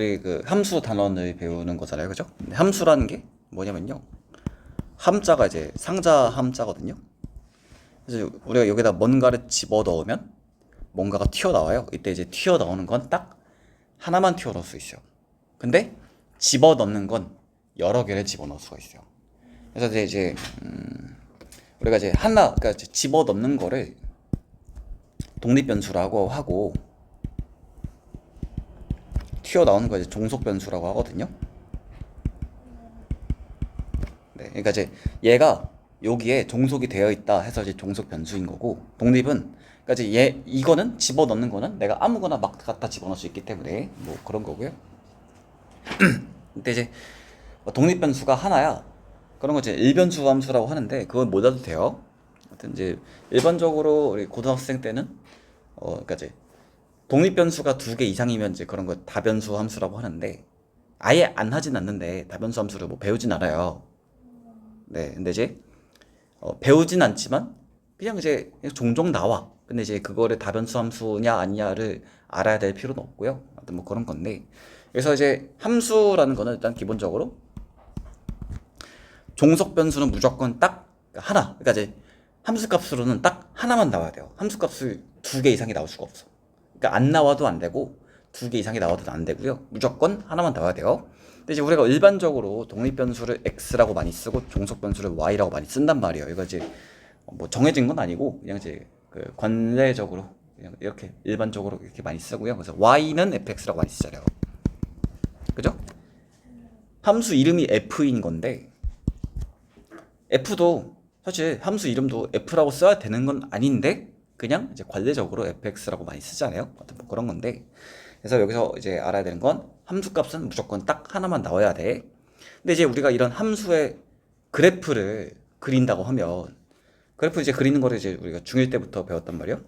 우리 그 함수 단원을 배우는 거잖아요. 그죠? 함수라는 게 뭐냐면요. 함자가 이제 상자 함자거든요. 그래서 우리가 여기다 뭔가를 집어 넣으면 뭔가가 튀어나와요. 이때 이제 튀어나오는 건 딱 하나만 튀어나올 수 있어요. 근데 집어 넣는 건 여러 개를 집어 넣을 수가 있어요. 그래서 이제, 음, 우리가 이제 하나 그러니까 집어 넣는 거를 독립 변수라고 하고 튀어나오는 거 이제 종속 변수라고 하거든요. 네, 그러니까 이제 얘가 여기에 종속이 되어 있다 해서 이제 종속 변수인 거고 독립은 그러니까 이제 얘 이거는 집어 넣는 거는 내가 아무거나 막 갖다 집어 넣을 수 있기 때문에 뭐 그런 거고요. 근데 이제 뭐 독립 변수가 하나야. 그런 거 이제 일변수 함수라고 하는데 그건 못 해도 돼요. 하여튼 이제 일반적으로 우리 고등학생 때는 어 그러니까 이제 독립 변수가 두 개 이상이면 이제 그런 거 다변수 함수라고 하는데 아예 안 하진 않는데 다변수 함수를 뭐 배우진 않아요. 네, 근데 이제 어, 배우진 않지만 그냥 이제 종종 나와. 근데 이제 그거를 다변수 함수냐 아니냐를 알아야 될 필요는 없고요. 아무튼 뭐 그런 건데. 그래서 이제 함수라는 거는 일단 기본적으로 종속 변수는 무조건 딱 하나. 그러니까 이제 함수 값으로는 딱 하나만 나와야 돼요. 함수 값을 두개 이상이 나올 수가 없어. 그러니까 안 나와도 안 되고 두 개 이상이 나와도 안 되고요. 무조건 하나만 나와야 돼요. 근데 이제 우리가 일반적으로 독립 변수를 x라고 많이 쓰고 종속 변수를 y라고 많이 쓴단 말이에요. 이거 이제 뭐 정해진 건 아니고 그냥 이제 그 관례적으로 그냥 이렇게 일반적으로 이렇게 많이 쓰고요. 그래서 y는 fx라고 많이 쓰잖아요. 그죠? 함수 이름이 f인 건데 f도 사실 함수 이름도 f라고 써야 되는 건 아닌데 그냥 이제 관례적으로 fx라고 많이 쓰잖아요. 뭐 그런 건데 그래서 여기서 이제 알아야 되는 건 함수 값은 무조건 딱 하나만 나와야 돼. 근데 이제 우리가 이런 함수의 그래프를 그린다고 하면 그래프 이제 그리는 거를 이제 우리가 중1 때부터 배웠단 말이에요.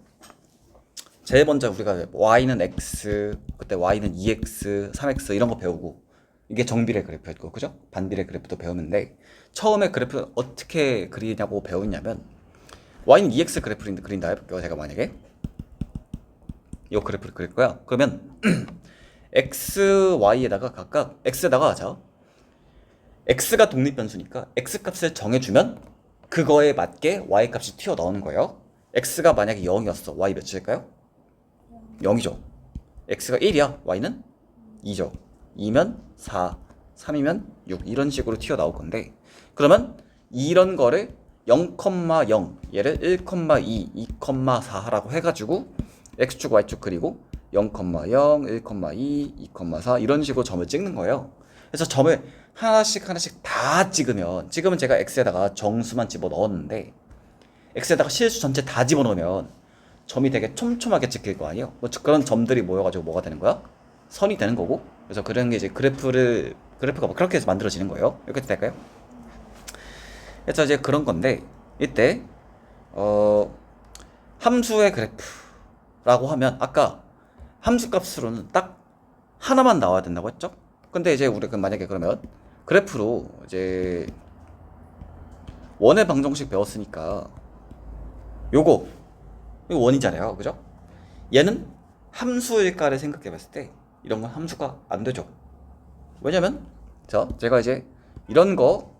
제일 먼저 우리가 y는 x, 그때 y는 2x, 3x 이런 거 배우고 이게 정비례 그래프였고 그죠? 반비례 그래프도 배우는데 처음에 그래프 어떻게 그리냐고 배웠냐면 y는 2x 그래프를 그린다 해볼게요. 제가 만약에 이 그래프를 그릴 거야. 그러면 x, y에다가 각각 x에다가 하자. x가 독립 변수니까 x 값을 정해주면 그거에 맞게 y 값이 튀어 나오는 거예요. x가 만약에 0이었어. y 몇일까요? 0이죠. x가 1이야. y는 2죠. 2면 4, 3이면 6 이런 식으로 튀어 나올 건데 그러면 이런 거를 0,0 얘를 1,2, 2,4라고 해가지고 x축 y축 그리고 0,0, 1,2, 2,4 이런 식으로 점을 찍는 거예요. 그래서 점을 하나씩 하나씩 다 찍으면 지금은 제가 x에다가 정수만 집어 넣었는데 x에다가 실수 전체 다 집어 넣으면 점이 되게 촘촘하게 찍힐 거 아니에요. 뭐 그런 점들이 모여가지고 뭐가 되는 거야? 선이 되는 거고. 그래서 그런 게 이제 그래프를 그래프가 뭐 그렇게 해서 만들어지는 거예요. 이렇게 될까요? 그래서 이제 그런 건데 이때 어 함수의 그래프라고 하면 아까 함수 값으로는 딱 하나만 나와야 된다고 했죠? 근데 이제 우리가 만약에 그러면 그래프로 이제 원의 방정식 배웠으니까 요거 이거 원이잖아요. 그죠? 얘는 함수일까를 생각해 봤을 때 이런 건 함수가 안 되죠. 왜냐면 자, 제가 이제 이런 거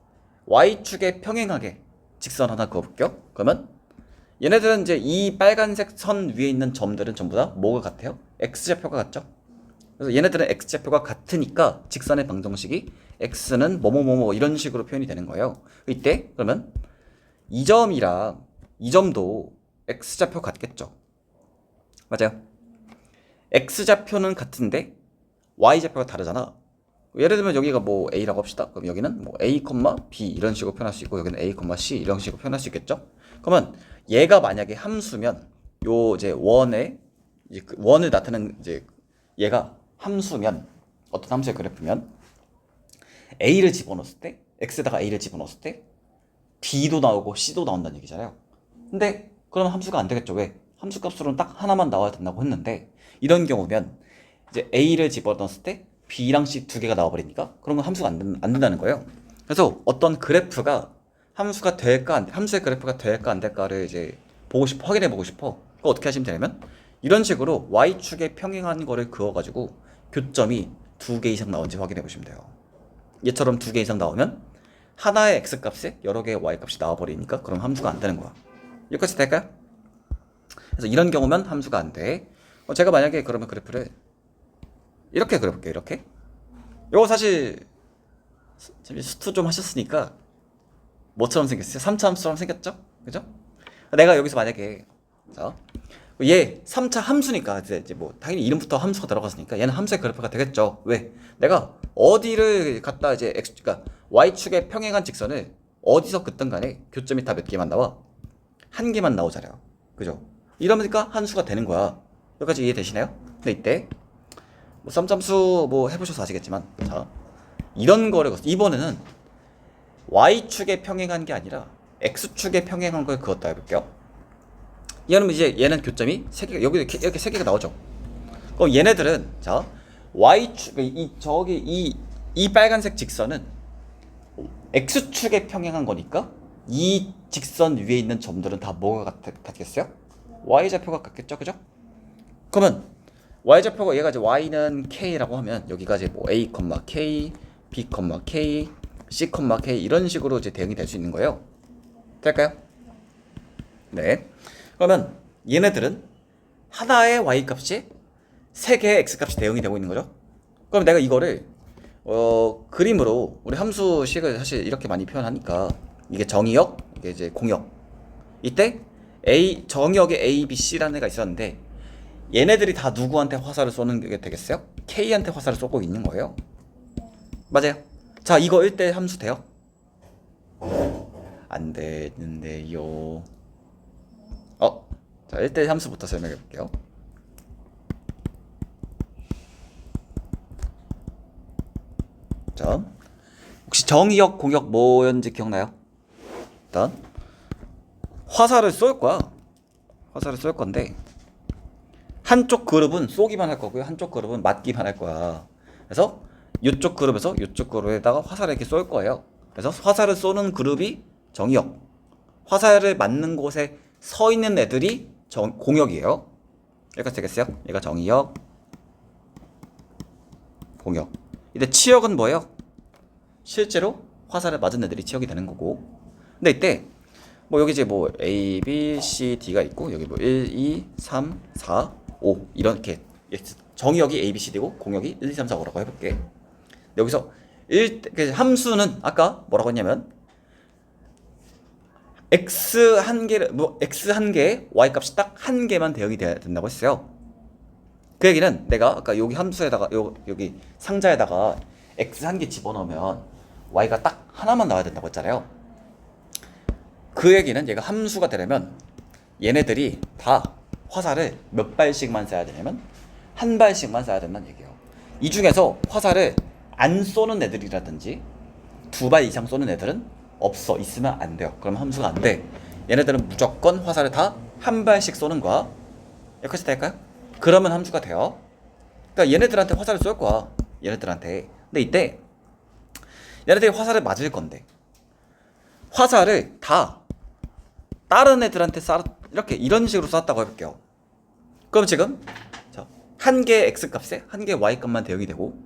y축에 평행하게 직선 하나 그어 볼게요. 그러면 얘네들은 이제 이 빨간색 선 위에 있는 점들은 전부 다 뭐가 같아요? x좌표가 같죠? 그래서 얘네들은 x좌표가 같으니까 직선의 방정식이 x는 뭐뭐뭐뭐 이런 식으로 표현이 되는 거예요. 이때 그러면 이 점이랑 이 점도 x좌표 같겠죠? 맞아요. x좌표는 같은데 y좌표가 다르잖아. 예를 들면 여기가 뭐 a라고 합시다. 그럼 여기는 뭐 a, b 이런 식으로 표현할 수 있고 여기는 a, c 이런 식으로 표현할 수 있겠죠? 그러면 얘가 만약에 함수면 요 이제 원에 이제 그 원을 나타내는 이제 얘가 함수면 어떤 함수의 그래프면 a를 집어넣었을 때 x에다가 a를 집어넣었을 때 b도 나오고 c도 나온다는 얘기잖아요. 근데 그럼 함수가 안 되겠죠. 왜? 함수 값으로는 딱 하나만 나와야 된다고 했는데 이런 경우면 이제 a를 집어넣었을 때 b랑 c 두 개가 나와버리니까 그런 건 함수가 안, 된, 안 된다는 거예요. 그래서 어떤 그래프가 함수가 될까 안, 함수의 그래프가 될까 안 될까를 이제 보고 싶어 확인해 보고 싶어. 그거 어떻게 하시면 되냐면 이런 식으로 y축에 평행한 거를 그어가지고 교점이 두 개 이상 나온지 확인해 보시면 돼요. 얘처럼 두 개 이상 나오면 하나의 x 값에 여러 개의 y 값이 나와버리니까 그럼 함수가 안 되는 거야. 여기까지 될까요? 그래서 이런 경우면 함수가 안 돼. 어, 제가 만약에 그러면 그래프를 이렇게 그려볼게요. 이렇게. 요거 사실 수- 수투 좀 하셨으니까 뭐처럼 생겼어요? 3차 함수처럼 생겼죠? 그죠? 내가 여기서 만약에 자, 얘 3차 함수니까 이제 뭐 당연히 이름부터 함수가 들어갔으니까 얘는 함수의 그래프가 되겠죠. 왜? 내가 어디를 갖다 이제 x 그러니까 y축에 평행한 직선을 어디서 긋든 간에 교점이 다 몇 개만 나와? 한 개만 나오잖아요. 그죠? 이러니까 함수가 되는 거야. 여기까지 이해되시나요? 근데 이때 뭐 썸점수 뭐 해보셔서 아시겠지만 자 이런 거를 걷- 이번에는 y축에 평행한 게 아니라 x축에 평행한 걸 그었다 해볼게요. 얘는 이제 얘는 교점이 세 개가 여기 이렇게, 이렇게 세 개가 나오죠. 그럼 얘네들은 자 y축 이 저기 이 이 빨간색 직선은 x축에 평행한 거니까 이 직선 위에 있는 점들은 다 뭐가 같, 같겠어요? y 좌표가 같겠죠, 그죠? 그러면 y 좌표가 얘가 이제 y는 k라고 하면 이제 뭐 a, k, b, k, c, k 이런 식으로 이제 대응이 될 수 있는 거예요. 될까요? 네. 그러면 얘네들은 하나의 y 값이 세 개의 x 값이 대응이 되고 있는 거죠. 그럼 내가 이거를 어 그림으로 우리 함수식을 사실 이렇게 많이 표현하니까 이게 정의역, 이게 이제 공역. 이때 a 정의역에 a, b, c라는 애가 있었는데 얘네들이 다 누구한테 화살을 쏘는 게 되겠어요? k한테 화살을 쏘고 있는 거예요. 맞아요. 자, 이거 1대 함수 돼요? 안 되는데요. 어, 자 1대 함수부터 설명해 볼게요. 자, 혹시 정의역, 공역 뭐였는지 기억나요? 일단 화살을 쏠 거야. 화살을 쏠 건데 한쪽 그룹은 쏘기만 할 거고요. 한쪽 그룹은 맞기만 할 거야. 그래서 이쪽 그룹에서 이쪽 그룹에다가 화살을 이렇게 쏠 거예요. 그래서 화살을 쏘는 그룹이 정의역. 화살을 맞는 곳에 서 있는 애들이 정, 공역이에요. 여기까지 되겠어요? 얘가 정의역, 공역. 이때 치역은 뭐예요? 실제로 화살을 맞은 애들이 치역이 되는 거고. 근데 이때 뭐 여기 이제 뭐 A, B, C, D가 있고 여기 뭐 1, 2, 3, 4, 5 이렇게 정의역이 A, B, C, D고 공역이 1, 2, 3, 4, 5라고 해볼게. 여기서 1, 그 함수는 아까 뭐라고 했냐면 x 한 개를 뭐 x 한 개에 y 값이 딱 한 개만 대응이 돼야 된다고 했어요. 그 얘기는 내가 아까 여기 함수에다가 요, 여기 상자에다가 x 한 개 집어넣으면 y가 딱 하나만 나와야 된다고 했잖아요. 그 얘기는 얘가 함수가 되려면 얘네들이 다 화살을 몇 발씩만 쏴야 되냐면 한 발씩만 쏴야 된다는 얘기예요. 이 중에서 화살을 안 쏘는 애들이라든지 두 발 이상 쏘는 애들은 없어 있으면 안 돼요. 그럼 함수가 안 돼. 얘네들은 무조건 화살을 다 한 발씩 쏘는 거야. 여기까지 될까요? 그러면 함수가 돼요. 그러니까 얘네들한테 화살을 쏠 거야. 얘네들한테. 근데 이때 얘네들이 화살을 맞을 건데 화살을 다 다른 애들한테 쏴 이렇게 이런 식으로 쐈다고 해볼게요. 그럼 지금 자, 한 개의 x 값에 한 개의 y 값만 대응이 되고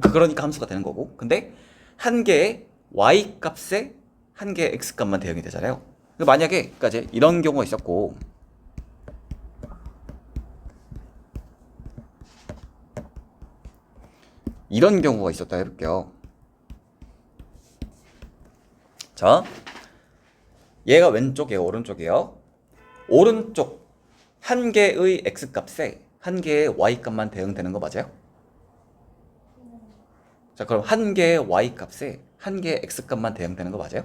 그- 그러니까 함수가 되는 거고 근데 한 개의 y 값에 한 개의 x 값만 대응이 되잖아요. 그 만약에 그러니까 이제 이런 경우가 있었고 이런 경우가 있었다 해볼게요. 자, 얘가 왼쪽, 얘가 오른쪽이에요. 오른쪽 한 개의 x 값에 한 개의 y 값만 대응되는 거 맞아요? 자, 그럼 한 개의 y 값에 한 개의 x 값만 대응되는 거 맞아요?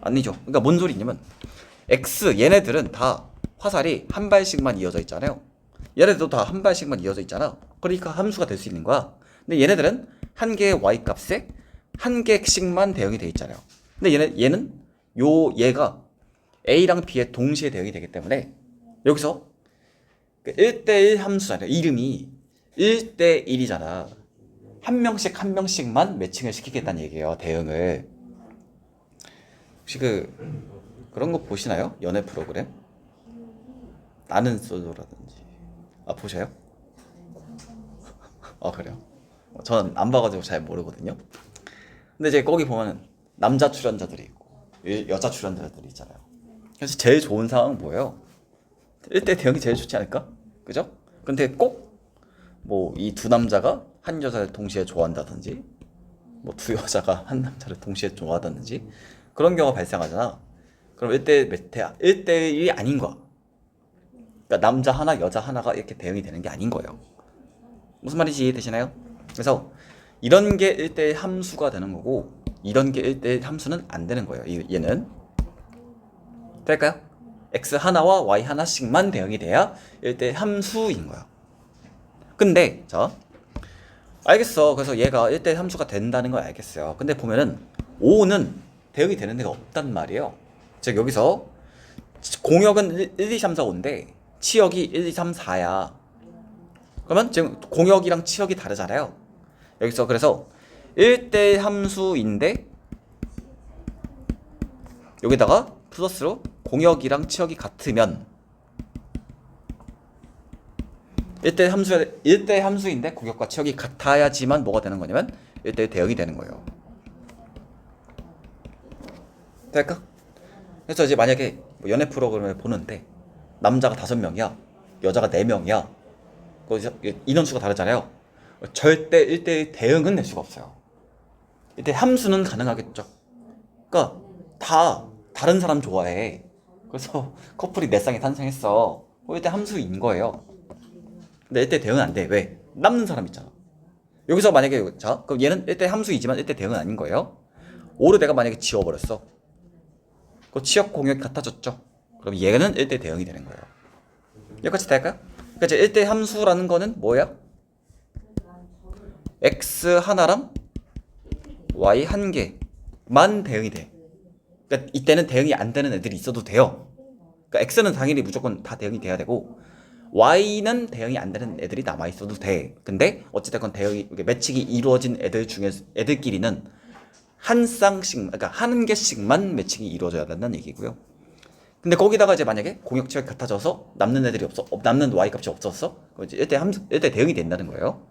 아니죠. 그러니까 뭔 소리냐면 x 얘네들은 다 화살이 한 발씩만 이어져 있잖아요. 얘네들도 다 한 발씩만 이어져 있잖아. 그러니까 함수가 될 수 있는 거야. 근데 얘네들은 한 개의 y 값에 한 개씩만 대응이 돼 있잖아요. 근데 얘네 얘는 요 얘가 a랑 b에 동시에 대응이 되기 때문에 여기서 그 1대1 함수잖아요. 이름이 1대1이잖아. 한 명씩 한 명씩만 매칭을 시키겠다는 얘기예요. 대응을. 혹시 그 그런 거 보시나요? 연애 프로그램? 나는 솔로라든지. 아 보셔요? 아 그래요? 어, 저는 안 봐가지고 잘 모르거든요. 근데 이제 거기 보면 남자 출연자들이 있고 여- 여자 출연자들이 있잖아요. 그래서 제일 좋은 상황은 뭐예요? 1대 대응이 제일 좋지 않을까? 그죠? 근데 꼭 뭐 이 두 남자가 한 여자를 동시에 좋아한다든지 뭐 두 여자가 한 남자를 동시에 좋아하다든지 그런 경우가 발생하잖아. 그럼 1대 몇 대, 1대1이 아닌 거야. 그러니까 남자 하나, 여자 하나가 이렇게 대응이 되는 게 아닌 거예요. 무슨 말인지 이해되시나요? 그래서 이런 게 1대1 함수가 되는 거고 이런 게 1대1 함수는 안 되는 거예요. 이- 얘는 될까요? x 하나와 y 하나씩만 대응이 돼야 1대1 함수인 거야. 근데 자 알겠어. 그래서 얘가 1대1 함수가 된다는 걸 알겠어요. 근데 보면은 5는 대응이 되는 데가 없단 말이에요. 즉 여기서 공역은 1, 1 2, 3, 4, 5인데 치역이 1, 2, 3, 4야. 그러면 지금 공역이랑 치역이 다르잖아요. 여기서 그래서 1대1 함수인데 여기다가 플러스로 공역이랑 치역이 같으면 1대1 함수 1대1 함수인데 공역과 치역이 같아야지만 뭐가 되는 거냐면 1대1 대응이 되는 거예요. 될까? 그래서 이제 만약에 뭐 연애 프로그램을 보는데 남자가 다섯 명이야, 여자가 네 명이야, 인원수가 다르잖아요. 절대 1대1 대응은 낼 수가 없어요. 이때 함수는 가능하겠죠. 그러니까 다 다른 사람 좋아해. 그래서 커플이 내 쌍에 탄생했어. 어, 이때 함수인 거예요. 근데 이때 대응은 안 돼. 왜? 남는 사람 있잖아. 여기서 만약에 자, 그럼 얘는 1대 함수이지만 1대 대응은 아닌 거예요. 5를 내가 만약에 지워버렸어. 그 치역 공역이 같아졌죠. 그럼 얘는 1대 대응이 되는 거예요. 여기까지 될까요? 그러니까 1대 함수라는 거는 뭐야? x 하나랑 y 한 개만 대응이 돼. 그러니까 이때는 대응이 안 되는 애들이 있어도 돼요. 그러니까 x는 당연히 무조건 다 대응이 돼야 되고 y는 대응이 안 되는 애들이 남아 있어도 돼. 근데 어찌됐건 대응이 매칭이 이루어진 애들 중에 애들끼리는 한 쌍씩 그러니까 한 개씩만 매칭이 이루어져야 된다는 얘기고요. 근데 거기다가 이제 만약에 공역치가 같아져서 남는 애들이 없어 어, 남는 y 값이 없었어 이제 1대 함수 1대 대응이 된다는 거예요.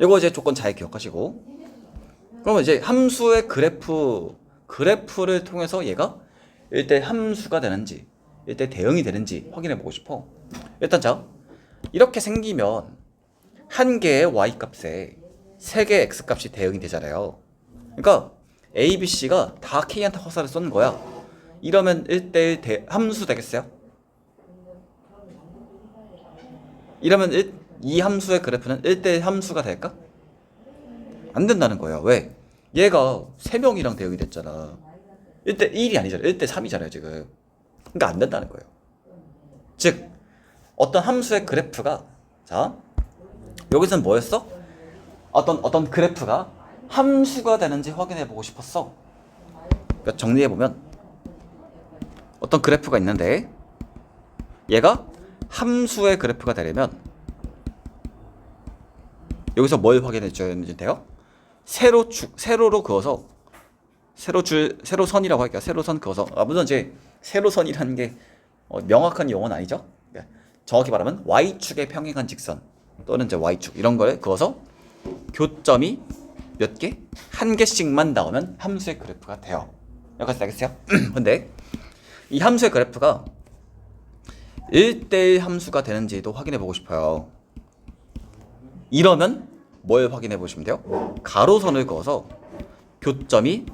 이거 이제 조건 잘 기억하시고 그러면 이제 함수의 그래프 그래프를 통해서 얘가 1대 함수가 되는지 1대 대응이 되는지 확인해 보고 싶어. 일단 자 이렇게 생기면 한 개의 y 값에 세 개의 x 값이 대응이 되잖아요. 그러니까 a, b, c가 다 k한테 화살을 쏜 거야. 이러면 1대1 대, 함수 되겠어요? 이러면 1, 이 함수의 그래프는 1대1 함수가 될까? 안 된다는 거예요. 왜? 얘가 3명이랑 대응이 됐잖아. 1대 1이 아니잖아. 1대 3이잖아요, 지금. 그러니까 안 된다는 거예요. 즉, 어떤 함수의 그래프가, 자, 여기서는 뭐였어? 어떤, 어떤 그래프가 함수가 되는지 확인해 보고 싶었어. 그러니까 정리해 보면, 어떤 그래프가 있는데, 얘가 함수의 그래프가 되려면, 여기서 뭘 확인해 줘야 되는데요? 세로 주, 세로로 그어서 세로 줄 세로 선이라고 할게요. 세로 선 그어서 아 물론 이제 세로 선이라는 게 어, 명확한 용어는 아니죠. 그러니까 정확히 말하면 y축의 평행한 직선 또는 이제 y축 이런 걸 그어서 교점이 몇 개? 한 개씩만 나오면 함수의 그래프가 돼요. 여기까지 알겠어요? 근데 이 함수의 그래프가 1대1 함수가 되는지도 확인해 보고 싶어요. 이러면 뭘 확인해 보시면 돼요? 가로선을 그어서 교점이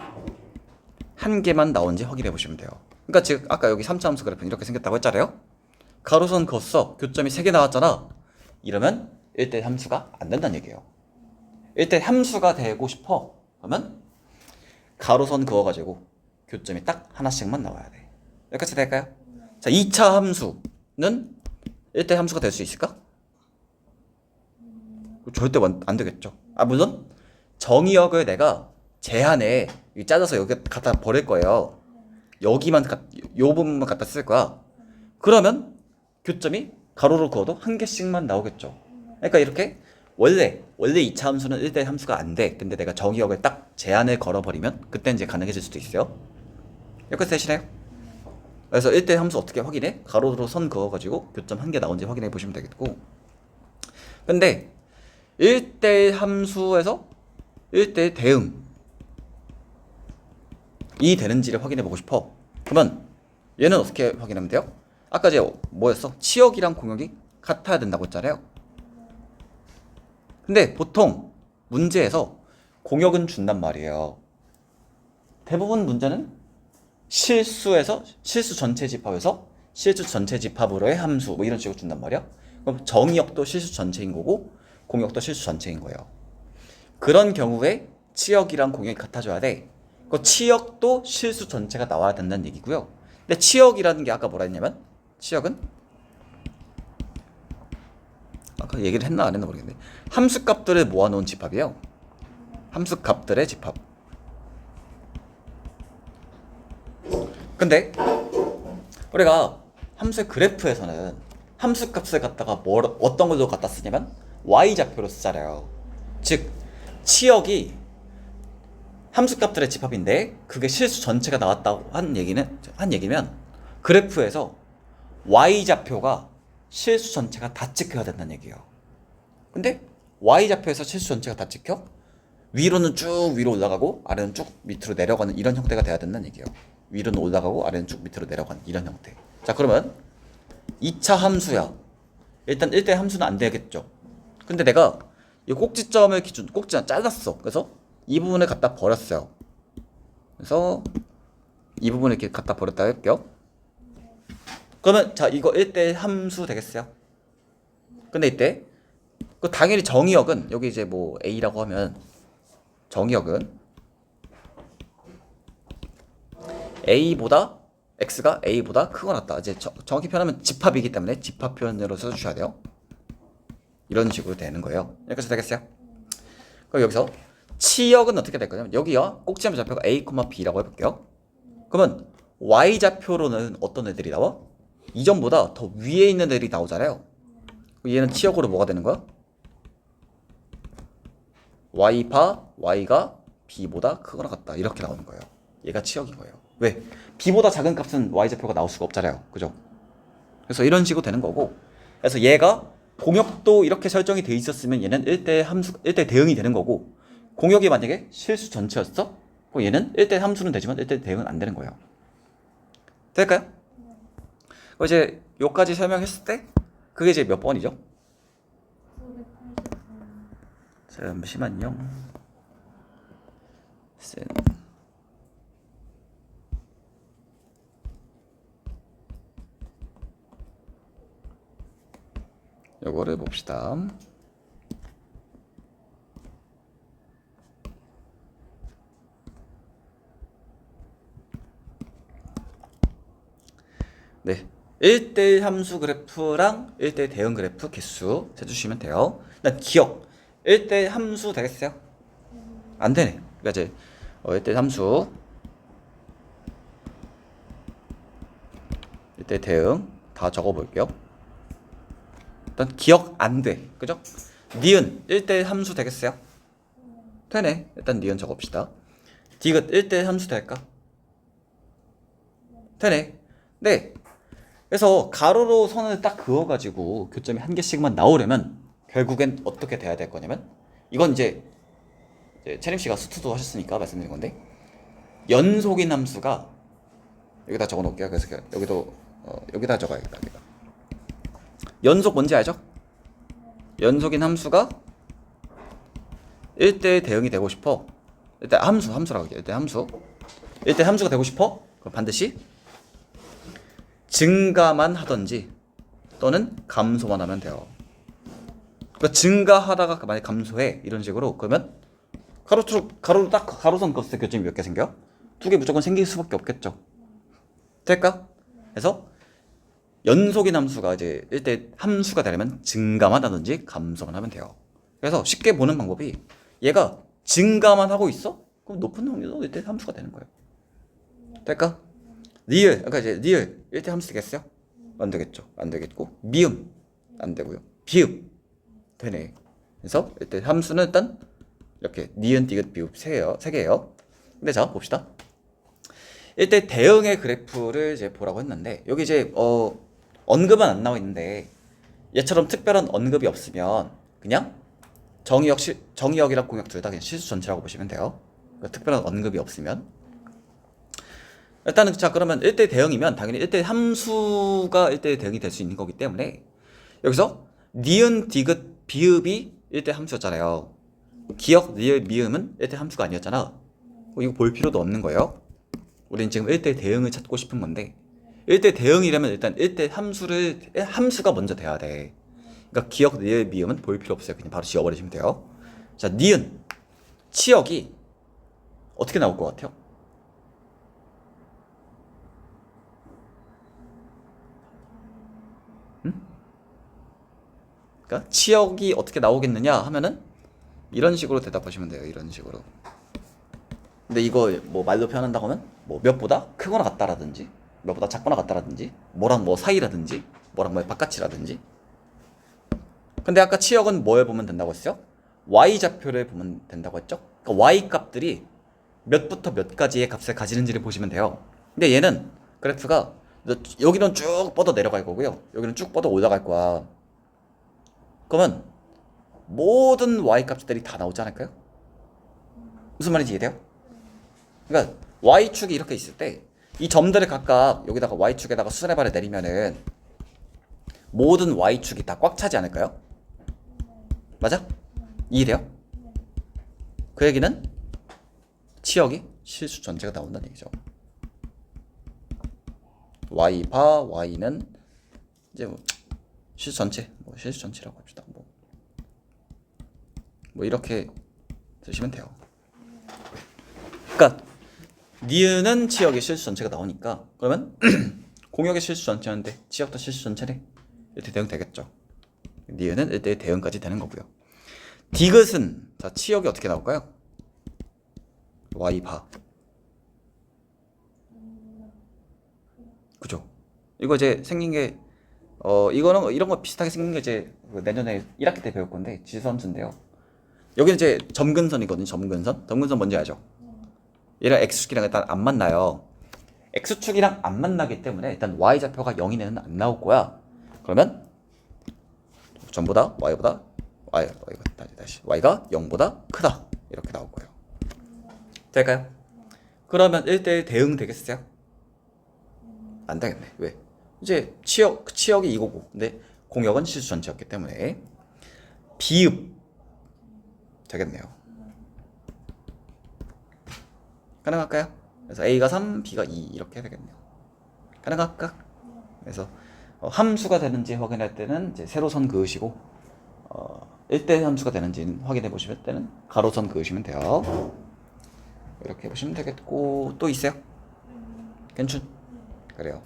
한 개만 나온지 확인해 보시면 돼요. 그러니까 즉 아까 여기 3차 함수 그래프는 이렇게 생겼다고 했잖아요. 가로선 그었어. 교점이 3개 나왔잖아. 이러면 1대 함수가 안 된다는 얘기예요. 1대 함수가 되고 싶어. 그러면 가로선 그어가지고 교점이 딱 하나씩만 나와야 돼. 여기까지 될까요? 자, 2차 함수는 1대 함수가 될 수 있을까? 절대 완- 안 되겠죠. 아 물론 정의역을 내가 제한에 이 짜져서 여기 갖다 버릴 거예요. 여기만 가- 요 부분만 갖다 쓸 거야. 그러면 교점이 가로로 그어도 한 개씩만 나오겠죠. 그러니까 이렇게 원래 원래 2차 함수는 1대 함수가 안 돼. 근데 내가 정의역을 딱 제한을 걸어버리면 그때 이제 가능해질 수도 있어요. 여기까지 되시나요? 그래서 1대 함수 어떻게 확인해? 가로로 선 그어가지고 교점 한 개 나온지 확인해 보시면 되겠고. 근데 1대1 함수에서 1대1 대응 이 되는지를 확인해 보고 싶어. 그러면 얘는 어떻게 확인하면 돼요? 아까 제가 뭐였어? 치역이랑 공역이 같아야 된다고 했잖아요. 근데 보통 문제에서 공역은 준단 말이에요. 대부분 문제는 실수에서 실수 전체 집합에서 실수 전체 집합으로의 함수 뭐 이런 식으로 준단 말이야. 그럼 정의역도 실수 전체인 거고 공역도 실수 전체인 거예요. 그런 경우에 치역이랑 공역이 같아져야 돼. 그 치역도 실수 전체가 나와야 된다는 얘기고요. 근데 치역이라는 게 아까 뭐라 했냐면 치역은 아까 얘기를 했나 안 했나 모르겠네. 함수 값들을 모아놓은 집합이에요. 함수 값들의 집합. 근데 우리가 함수의 그래프에서는 함수 값을 갖다가 뭘 어떤 걸로 갖다 쓰냐면 y 좌표로 쓰잖아요. 즉 치역이 함수 값들의 집합인데 그게 실수 전체가 나왔다고 한 얘기는 한 얘기면 그래프에서 y 좌표가 실수 전체가 다 찍혀야 된다는 얘기예요. 근데 y 좌표에서 실수 전체가 다 찍혀 위로는 쭉 위로 올라가고 아래는 쭉 밑으로 내려가는 이런 형태가 돼야 된다는 얘기예요. 위로는 올라가고 아래는 쭉 밑으로 내려가는 이런 형태. 자 그러면 2차 함수야. 일단 1대 함수는 안 되겠죠. 근데 내가 이 꼭지점을 기준 꼭지점 잘랐어. 그래서 이 부분을 갖다 버렸어요. 그래서 이 부분을 이렇게 갖다 버렸다 할게요. 그러면 자 이거 1대 함수 되겠어요? 근데 이때 그 당연히 정의역은 여기 이제 뭐 a라고 하면 정의역은 a보다 x가 a보다 크거나 같다. 이제 저- 정확히 표현하면 집합이기 때문에 집합 표현으로 써주셔야 돼요. 이런 식으로 되는 거예요. 여기까지 되겠어요? 그럼 여기서 치역은 어떻게 될 거냐면 여기요 꼭지점 좌표가 a, b라고 해볼게요. 그러면 y 좌표로는 어떤 애들이 나와? 이전보다 더 위에 있는 애들이 나오잖아요. 얘는 치역으로 뭐가 되는 거야? y파 y가 b보다 크거나 같다 이렇게 나오는 거예요. 얘가 치역인 거예요. 왜? b보다 작은 값은 y 좌표가 나올 수가 없잖아요. 그죠? 그래서 이런 식으로 되는 거고. 그래서 얘가 공역도 이렇게 설정이 돼 있었으면 얘는 1대 함수 1대 대응이 되는 거고 공역이 만약에 실수 전체였어? 그럼 얘는 1대 함수는 되지만 1대 대응은 안 되는 거예요. 될까요? 이제 요까지 설명했을 때 그게 이제 몇 번이죠? 잠시만요. 요거를 봅시다. 네. 1대1 함수 그래프랑 1대1 대응 그래프 개수 세주시면 돼요. 일단 기억. 1대1 함수 되겠어요? 안 되네. 그러니까 이제 어, 1대1 함수 1대1 대응 다 적어 볼게요. 일단 기억 안 돼. 그죠? 니은 1대1 함수 되겠어요? 되네. 일단 니은 적어 봅시다. 디귿 1대1 함수 될까? 되네. 네. 그래서 가로로 선을 딱 그어가지고 교점이 한 개씩만 나오려면 결국엔 어떻게 돼야 될 거냐면 이건 이제, 채림 씨가 수투도 하셨으니까 말씀드린 건데 연속인 함수가 여기다 적어 놓을게요. 그래서 그- 여기도 어, 여기다 적어야겠다. 연속 뭔지 알죠? 연속인 함수가 1대 대응이 되고 싶어. 일단 함수 함수라고 할게요. 일단 함수. 1대 함수가 되고 싶어? 그럼 반드시 증가만 하던지 또는 감소만 하면 돼요. 그러니까 증가하다가 만약 감소해 이런 식으로 그러면 가로로 가로로 딱 가로선 때 교점이 몇 개 생겨? 두 개 무조건 생길 수밖에 없겠죠. 될까? 그래서 연속인 함수가 이제 일대 함수가 되려면 증가만 하든지 감소만 하면 돼요. 그래서 쉽게 보는 방법이 얘가 증가만 하고 있어? 그럼 높은 확률로 일대 함수가 되는 거예요. 될까? 리을 아까 이제 리을 1대 함수 되겠어요? 안 되겠죠. 안 되겠고 미음 안 되고요. 비읍 되네. 그래서 일대 함수는 일단 이렇게 니은 디귿 비읍 세 개요. 세 개예요. 근데 자 봅시다. 일대 대응의 그래프를 이제 보라고 했는데 여기 이제 어 언급은 안 나와 있는데 얘처럼 특별한 언급이 없으면 그냥 정의역 시, 정의역이랑 공역 둘 다 그냥 실수 전체라고 보시면 돼요. 그러니까 특별한 언급이 없으면 일단은 자 그러면 1대 대응이면 당연히 1대 함수가 1대 대응이 될 수 있는 거기 때문에 여기서 니은 디귿 비읍이 1대 함수였잖아요. 기억 니을 미음은 1대 함수가 아니었잖아. 어, 이거 볼 필요도 없는 거예요. 우리는 지금 1대 대응을 찾고 싶은 건데 1대 대응이라면 일단 1대 함수를 함수가 먼저 돼야 돼. 그러니까 기억 니을 미음은 볼 필요 없어요. 그냥 바로 지워버리시면 돼요. 자 니은 치역이 어떻게 나올 것 같아요? 그러니까 치역이 어떻게 나오겠느냐 하면은 이런 식으로 대답하시면 돼요. 이런 식으로. 근데 이거 뭐 말로 표현한다고 하면 뭐 몇보다 크거나 같다라든지 몇보다 작거나 같다라든지 뭐랑 뭐 사이라든지 뭐랑 뭐의 바깥이라든지 근데 아까 치역은 뭐에 보면 된다고 했어요? y 좌표를 보면 된다고 했죠? 그러니까 y 값들이 몇부터 몇까지의 값을 가지는지를 보시면 돼요. 근데 얘는 그래프가 여기는 쭉 뻗어 내려갈 거고요. 여기는 쭉 뻗어 올라갈 거야. 그러면 모든 y 값들이 다 나오지 않을까요? 무슨 말인지 이해돼요? 그러니까 y축이 이렇게 있을 때 이 점들을 각각 여기다가 y축에다가 발을 내리면은 모든 y축이 다 꽉 차지 않을까요? 맞아? 이해돼요? 그 얘기는 치역이 실수 전체가 나온다는 얘기죠. y 바 y는 이제 뭐 실수 전체, 뭐 실수 전체라고 합시다. 뭐, 뭐 이렇게 쓰시면 돼요. 그러니까 니은은 치역의 실수 전체가 나오니까 그러면 공역의 실수 전체였는데 치역도 실수 전체네. 이렇게 대응 되겠죠. 니은은 1대 대응까지 되는 거고요. 디귿은 자 치역이 어떻게 나올까요? 바. 그죠? 이거 이제 생긴 게 어 이거는 이런 거 비슷하게 생긴 게 이제 그 내년에 1학기 때 배울 건데 지선수인데요. 여기는 이제 점근선이거든요. 점근선. 점근선 뭔지 알죠? 얘랑 x축이랑 일단 안 만나요. x축이랑 안 만나기 때문에 일단 y 좌표가 0 이내는 안 나올 거야. 그러면 전보다 y보다 y y가 다시 다시 y가 0보다 크다 이렇게 나올 거예요. 될까요? 그러면 1대1 대응 되겠어요? 안 되겠네. 왜? 이제 치역 치역이 이거고, 근데 공역은 실수 전체였기 때문에 비읍 되겠네요. 가능할까요? 그래서 a가 3, b가 2 이렇게 되겠네요. 가능할까? 그래서 어, 함수가 되는지 확인할 때는 이제 세로선 그으시고 어, 1대 함수가 되는지 확인해 보시면 때는 가로선 그으시면 돼요. 이렇게 보시면 되겠고 또 있어요? 괜춘? 그래요.